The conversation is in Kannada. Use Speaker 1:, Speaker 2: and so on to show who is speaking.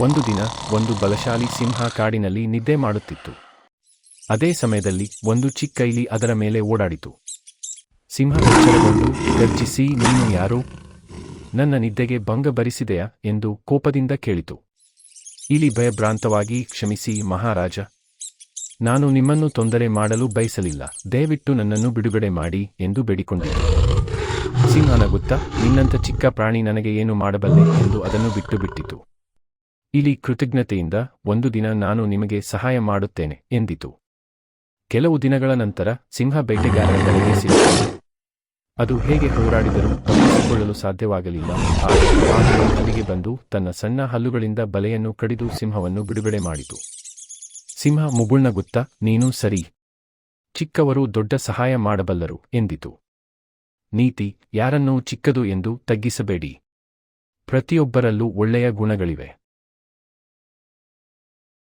Speaker 1: ಒಂದು ದಿನ ಒಂದು ಬಲಶಾಲಿ ಸಿಂಹ ಕಾಡಿನಲ್ಲಿ ನಿದ್ದೆ ಮಾಡುತ್ತಿತ್ತು. ಅದೇ ಸಮಯದಲ್ಲಿ ಒಂದು ಚಿಕ್ಕ ಇಲಿ ಅದರ ಮೇಲೆ ಓಡಾಡಿತು. ಸಿಂಹ ಎಚ್ಚರಗೊಂಡು ಗರ್ಜಿಸಿ, ನೀನು ಯಾರು? ನನ್ನ ನಿದ್ದೆಗೆ ಭಂಗ ಬರಿಸಿದೆಯಾ? ಎಂದು ಕೋಪದಿಂದ ಕೇಳಿತು. ಇಲಿ ಭಯಭ್ರಾಂತವಾಗಿ ಕ್ಷಮಿಸಿ, ಮಹಾರಾಜ. ನಾನು ನಿಮ್ಮನ್ನು ತೊಂದರೆ ಮಾಡಲು ಬಯಸಲಿಲ್ಲ. ದಯವಿಟ್ಟು ನನ್ನನ್ನು ಬಿಡುಗಡೆ ಮಾಡಿ ಎಂದು ಬೇಡಿಕೊಂಡಿತು ಸಿಂಹ ನಗುತ್ತಾ, ನಿನ್ನಂಥ ಚಿಕ್ಕ ಪ್ರಾಣಿ ನನಗೆ ಏನು ಮಾಡಬಲ್ಲೆ ಎಂದು ಅದನ್ನು ಬಿಟ್ಟು ಬಿಟ್ಟಿತು ಇಲಿ ಕೃತಜ್ಞತೆಯಿಂದ ಒಂದು ದಿನ ನಾನು ನಿಮಗೆ ಸಹಾಯ ಮಾಡುತ್ತೇನೆ ಎಂದಿತು. ಕೆಲವು ದಿನಗಳ ನಂತರ ಸಿಂಹ ಬೇಟೆಗಾರರ ಕಡೆಗೆ ಸಿಕ್ಕಿತು. ಅದು ಹೇಗೆ ಹೋರಾಡಿದರೂ ತಪ್ಪಿಸಿಕೊಳ್ಳಲು ಸಾಧ್ಯವಾಗಲಿಲ್ಲ. ಆದರೆ ಅಲ್ಲಿಗೆ ಬಂದು ತನ್ನ ಸಣ್ಣ ಹಲ್ಲುಗಳಿಂದ ಬಲೆಯನ್ನು ಕಡಿದು ಸಿಂಹವನ್ನು ಬಿಡುಗಡೆ ಮಾಡಿತು. ಸಿಂಹ ಮುಗುಳ್ನಗುತ್ತಾ, ನೀನು ಸರಿ. ಚಿಕ್ಕವರು ದೊಡ್ಡ ಸಹಾಯ ಮಾಡಬಲ್ಲರು ಎಂದಿತು. ನೀತಿ ಯಾರನ್ನೂ ಚಿಕ್ಕದು ಎಂದು ತಗ್ಗಿಸಬೇಡಿ. ಪ್ರತಿಯೊಬ್ಬರಲ್ಲೂ ಒಳ್ಳೆಯ ಗುಣಗಳಿವೆ.